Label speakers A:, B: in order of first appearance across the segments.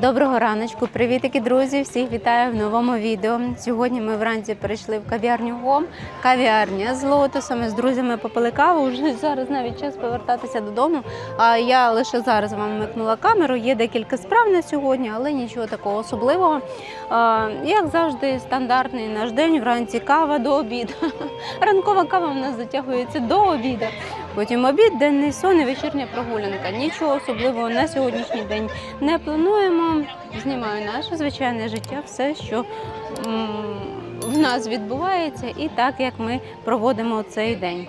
A: Доброго раночку, привітики, друзі! Всіх вітаю в новому відео. Сьогодні ми вранці перейшли в кав'ярню ГОМ. Кав'ярня з лотосами з друзями попили каву. Вже зараз навіть час повертатися додому. А я лише зараз вам вмикнула камеру. Є декілька справ на сьогодні, але нічого такого особливого. А, Як завжди, стандартний наш день. Вранці кава до обіду. Ранкова кава в нас затягується до обіду. Потім обід, денний сон і вечірня прогулянка. Нічого особливого на сьогоднішній день не плануємо. Знімаю наше звичайне життя, все, що в нас відбувається, і так як ми проводимо цей день.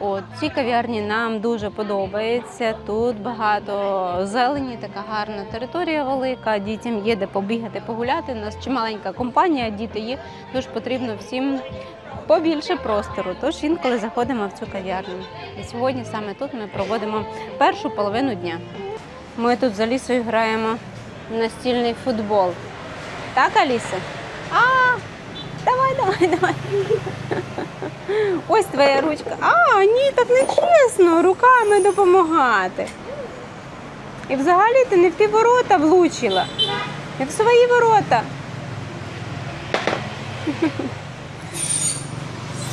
A: От ці кав'ярні нам дуже подобається. Тут багато зелені, така гарна територія велика. Дітям є де побігати, погуляти. У нас чималенька компанія, діти є, тож потрібно всім побільше простору. Тож інколи заходимо в цю кав'ярню. І сьогодні саме тут ми проводимо першу половину дня. Ми тут за лісою граємо настільний футбол. Так, Аліса? А, давай, давай. Ось твоя ручка. А, ні, так не чесно, руками допомагати. І взагалі ти не в ті ворота влучила. Не в свої ворота.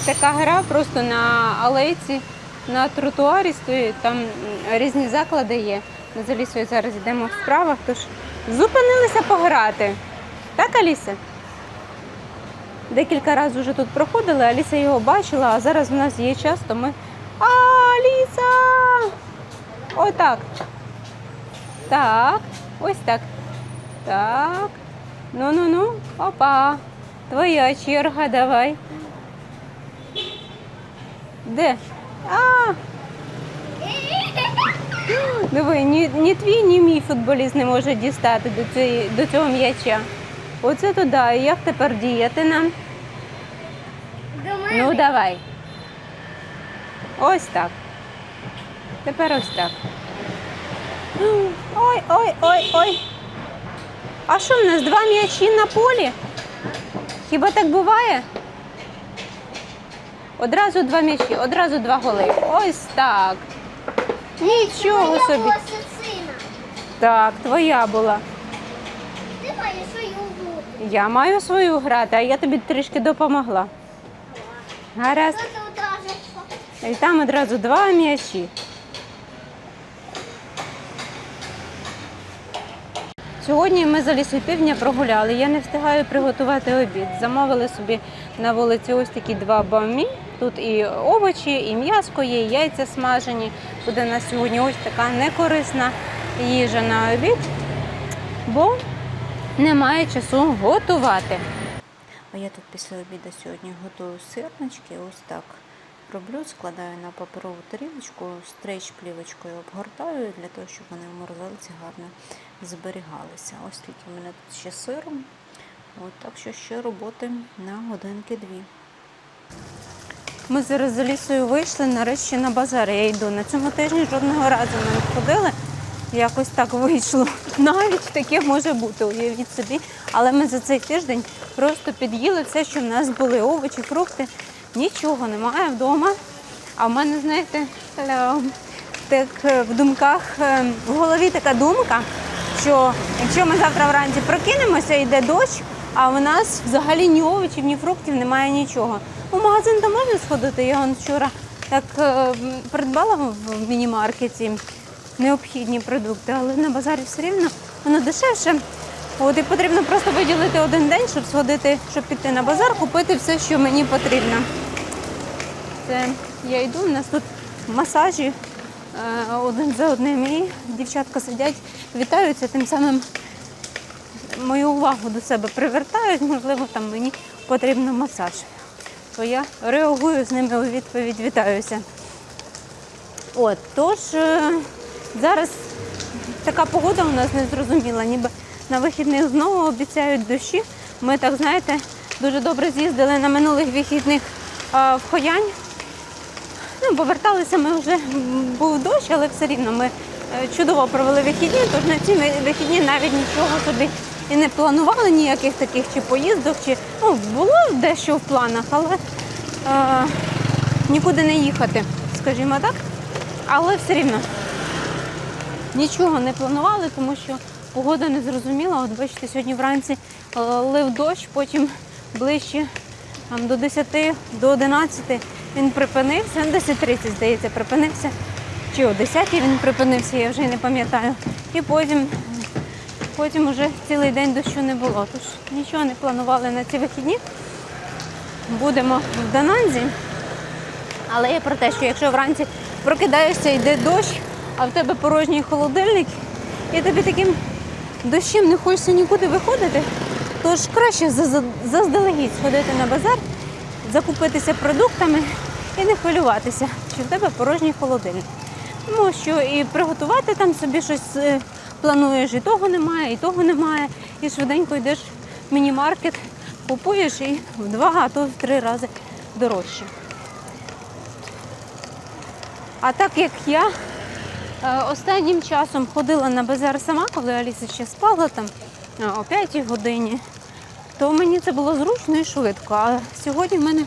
A: Така гра просто на алейці, на тротуарі стоїть, там різні заклади є. Ми з Алісою зараз йдемо в справах, тож зупинилися пограти. Так, Аліса? Декілька разів вже тут проходили, Аліса його бачила, а зараз в нас є час, то ми. А, Аліса! Отак. Так, ось так. Так. Ну-ну-ну. Опа. Твоя черга, давай. Де? А! Диви, ні, ні твій, ні мій футболіст не може дістати до, цієї, до цього м'яча. Оце туди. І як тепер діяти нам? Ну, давай. Ось так. Тепер ось так. Ой, ой, ой, ой. А що в нас два м'ячі на полі? Хіба так буває? Одразу два м'ячі, одразу два голи. Ось так. Нічого собі. Так, твоя була.
B: Ти свою бути.
A: Я маю свою грати, а я тобі трішки допомогла. Гаразд.
B: Одразу?
A: І там одразу два м'ячі. Сьогодні ми за лісою півдня прогуляли. Я не встигаю приготувати обід. Замовили собі на вулиці ось такі два бамі. Тут і овочі, і м'яско є, і яйця смажені. Буде на сьогодні ось така некорисна їжа на обід, бо немає часу готувати. А я тут після обіду сьогодні готую сирнички. Ось так роблю, складаю на паперову тарілочку, стрейч плівочкою обгортаю для того, щоб вони в морозилці гарно зберігалися. Ось тільки в мене тут ще сиру. От, так що ще роботи на годинки-дві. Ми зараз за лісою вийшли нарешті на базар. Я йду. На цьому тижні жодного разу ми не ходили. Якось так вийшло. Навіть таке може бути, уявіть собі. Але ми за цей тиждень просто під'їли все, що в нас були. Овочі, фрукти. Нічого немає вдома. А в мене, знаєте, так е, в думках, е, в голові така думка, що якщо ми завтра вранці прокинемося, йде дощ, а в нас взагалі ні овочів, ні фруктів немає нічого. У магазин то можна сходити. Я вчора так е, придбала в міні-маркеті необхідні продукти, але на базарі все рівно воно дешевше. От і потрібно просто виділити один день, щоб сходити, щоб піти на базар, купити все, що мені потрібно. Це я йду, у нас тут масажі е, один за одним, і дівчатка сидять, вітаються, тим самим мою увагу до себе привертають, можливо, там мені потрібен масаж. То я реагую з ними у відповідь, вітаюся. От, тож е, зараз така погода у нас незрозуміла, ніби на вихідних знову обіцяють дощі. Ми так, знаєте, дуже добре з'їздили на минулих вихідних в Хоянь. Ну, поверталися ми вже, був дощ, але все рівно ми е, чудово провели вихідні, тож на ці вихідні навіть нічого собі і не планували, ніяких таких чи поїздок, чи ну, було дещо в планах, але е, нікуди не їхати, скажімо так. Але все рівно нічого не планували, тому що погода не зрозуміла. От бачите, сьогодні вранці е, лив дощ, потім ближче там, до 10, до 11 він припинився. 10.30, здається, припинився. Чи о 10 він припинився, я вже не пам'ятаю. І потім, потім вже цілий день дощу не було. Тож нічого не планували на ці вихідні. Будемо в Дананзі. Але є про те, що якщо вранці прокидаєшся, йде дощ, а в тебе порожній холодильник, і тобі таким дощем не хочеться нікуди виходити, то ж краще заздалегідь сходити на базар, закупитися продуктами і не хвилюватися, що в тебе порожній холодильник. Тому що і приготувати там собі щось е, плануєш, і того немає, і того немає. І швиденько йдеш в міні-маркет, купуєш і в два, а то в три рази дорожче. А так як я останнім часом ходила на базар сама, коли Аліса ще спала там е, о 5 годині, то мені це було зручно і швидко. А сьогодні в мене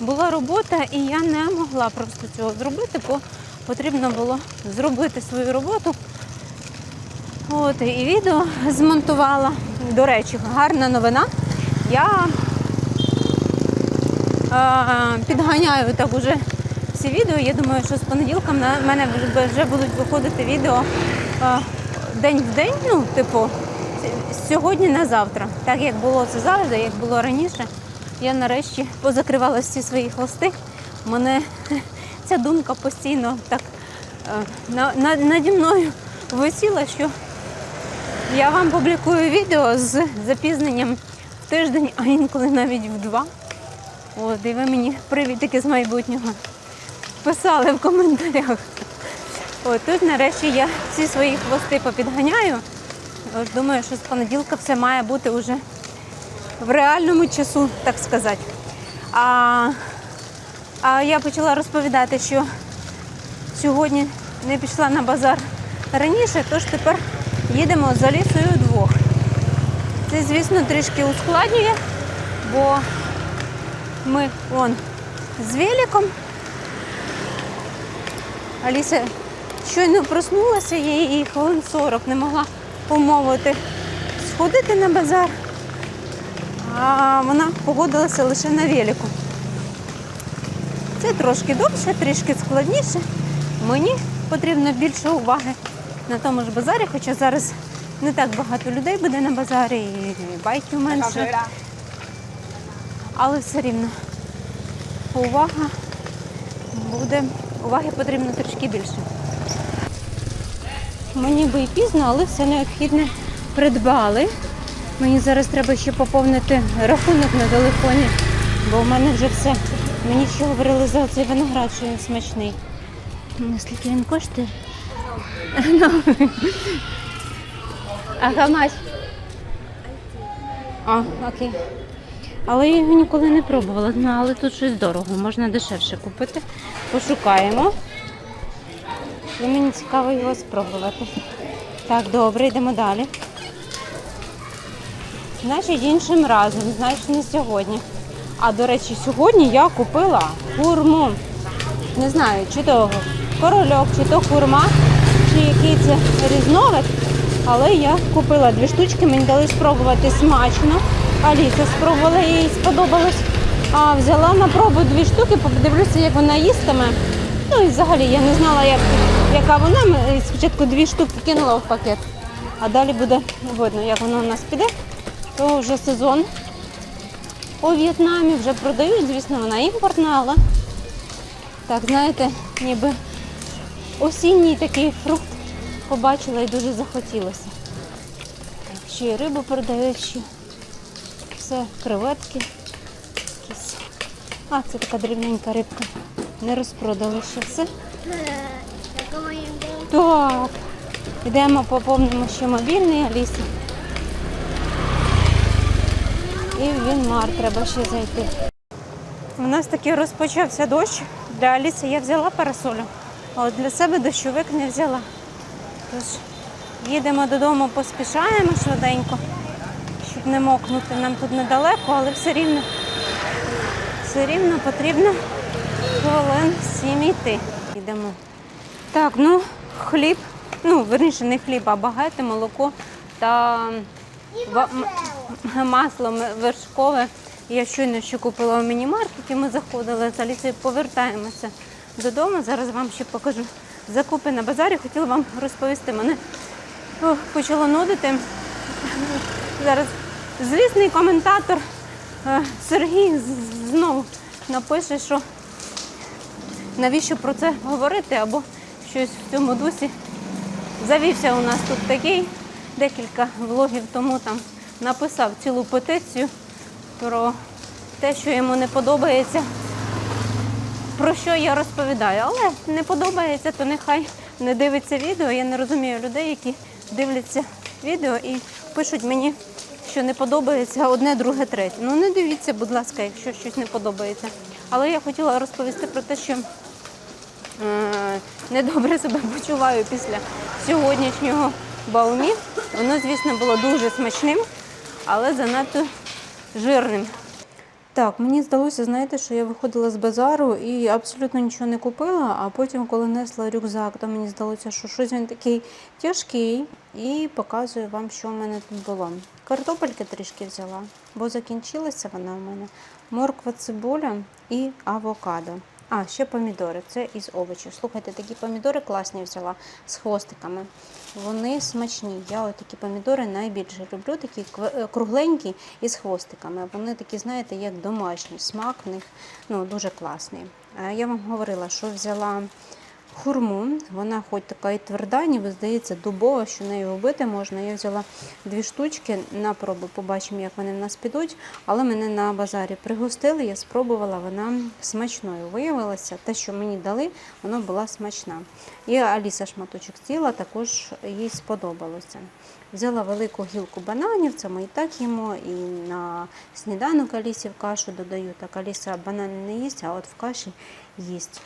A: була робота, і я не могла просто цього зробити, бо потрібно було зробити свою роботу. От, і відео змонтувала. До речі, гарна новина. Я е, підганяю так уже всі відео. Я думаю, що з понеділка на мене вже- будуть виходити відео е, день в день, ну, типу, сьогодні на завтра. Так як було це завжди, як було раніше. Я нарешті позакривала всі свої хвости. Мене ця думка постійно так е, на, на, наді мною висіла, що я вам публікую відео з запізненням в тиждень, а інколи навіть в два. От, і ви мені привітики з майбутнього писали в коментарях. От тут нарешті я ці свої хвости попідганяю. Думаю, що з понеділка все має бути вже в реальному часу, так сказати. А, а я почала розповідати, що сьогодні не пішла на базар раніше, тож тепер їдемо за лісою вдвох. Це, звісно, трішки ускладнює, бо ми вон з великом. Аліса щойно проснулася, я її хвилин 40 не могла умовити сходити на базар, а вона погодилася лише на велику. Це трошки довше, трішки складніше. Мені потрібно більше уваги на тому ж базарі, хоча зараз не так багато людей буде на базарі, і байків менше. Але все рівно увага буде, уваги потрібно трішки більше. Мені би і пізно, але все необхідне придбали. Мені зараз треба ще поповнити рахунок на телефоні, бо в мене вже все. Мені ще говорили за цей виноград, що він смачний. Ну, Скільки він коштує? Ну. А how? А, окей. Але я його ніколи не пробувала. Ну, але тут щось дорого, можна дешевше купити. Пошукаємо. І мені цікаво його спробувати. Так, добре, йдемо далі. Значить, іншим разом, значить, не сьогодні. А до речі, сьогодні я купила хурму. Не знаю, чи то корольок, чи то хурма, чи який це різновид. Але я купила дві штучки, мені дали спробувати смачно. Аліса спробувала, їй сподобалось. А взяла на пробу дві штуки, подивлюся, як вона їстиме. Ну і взагалі я не знала, як, яка вона. Ми Спочатку дві штуки кинула в пакет, а далі буде видно, як воно у нас піде. То вже сезон у В'єтнамі вже продають, звісно, вона імпортна, але так, знаєте, ніби осінній такий фрукт побачила і дуже захотілося. Так, ще й рибу продають, ще все, креветки. А, це така дрібненька рибка. Не розпродали ще все. Так. Йдемо, поповнимо ще мобільний Алісі. І в Вінмар треба ще зайти. У нас таки розпочався дощ. Для Аліси я взяла парасолю, а от для себе дощовик не взяла. Тож їдемо додому, поспішаємо швиденько, щоб не мокнути. Нам тут недалеко, але все рівно, все рівно потрібно хвилин сім йти. Йдемо. Так, ну хліб, ну верніше не хліб, а багете, молоко та
B: масло.
A: вершкове. Я щойно ще купила в міні-маркеті. Ми заходили з Алісою, повертаємося додому. Зараз вам ще покажу закупи на базарі. Хотіла вам розповісти. Мене почало нудити. Зараз звісний коментатор е, Сергій знову напише, що навіщо про це говорити, або щось в цьому дусі. Завівся у нас тут такий декілька влогів тому там написав цілу петицію про те, що йому не подобається, про що я розповідаю. Але не подобається, то нехай не дивиться відео. Я не розумію людей, які дивляться відео і пишуть мені, що не подобається одне, друге, третє. Ну не дивіться, будь ласка, якщо щось не подобається. Але я хотіла розповісти про те, що е, недобре себе почуваю після сьогоднішнього баумі. Воно, звісно, було дуже смачним, але занадто жирним. Так, мені здалося, знаєте, що я виходила з базару і абсолютно нічого не купила, а потім, коли несла рюкзак, то мені здалося, що щось він такий тяжкий, і показую вам, що в мене тут було. Картопельки трішки взяла, бо закінчилася вона в мене. Морква, цибуля і авокадо. А, ще помідори. Це із овочів. Слухайте, такі помідори класні взяла з хвостиками. Вони смачні. Я от такі помідори найбільше люблю, такі е, кругленькі і з хвостиками. Вони такі, знаєте, як домашні. Смак в них ну, дуже класний. Е, Я вам говорила, що взяла хурму. Вона хоч така і тверда, ніби здається, дубова, що нею вбити можна. Я взяла дві штучки на пробу, побачимо, як вони в нас підуть. Але мене на базарі пригостили, я спробувала, вона смачною виявилася. Те, що мені дали, воно була смачна. І Аліса шматочок з'їла, також їй сподобалося. Взяла велику гілку бананів, це ми і так їмо, і на сніданок Алісі в кашу додаю. Так Аліса банани не їсть, а от в каші їсть.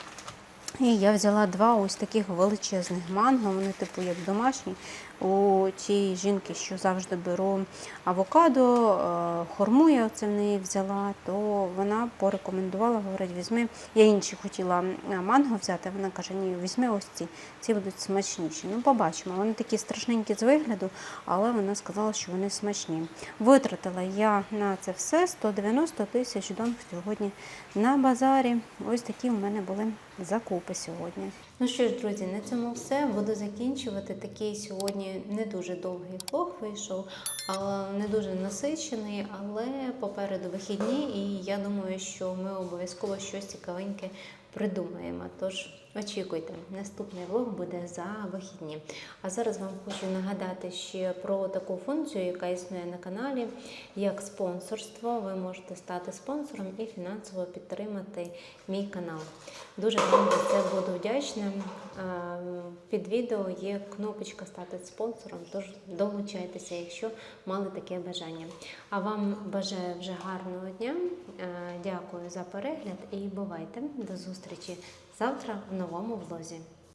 A: І я взяла два ось таких величезних манго, вони типу як домашні. У тієї жінки, що завжди беру авокадо, е, хорму я оце в неї взяла, то вона порекомендувала, говорить, візьми. Я інші хотіла манго взяти, вона каже, ні, візьми ось ці, ці будуть смачніші. Ну, побачимо. Вони такі страшненькі з вигляду, але вона сказала, що вони смачні. Витратила я на це все 190 тисяч донг сьогодні на базарі. Ось такі в мене були закупи сьогодні. Ну що ж, друзі, на цьому все. Буду закінчувати. Такий сьогодні не дуже довгий влог вийшов, не дуже насичений, але попереду вихідні, і я думаю, що ми обов'язково щось цікавеньке придумаємо. Тож очікуйте, наступний влог буде за вихідні. А зараз вам хочу нагадати ще про таку функцію, яка існує на каналі, як спонсорство. Ви можете стати спонсором і фінансово підтримати мій канал. Дуже вам за це буду вдячна. Під відео є кнопочка стати спонсором, тож долучайтеся, якщо мали таке бажання. А вам бажаю вже гарного дня. Дякую за перегляд і бувайте. До зустрічі завтра в новому влозі.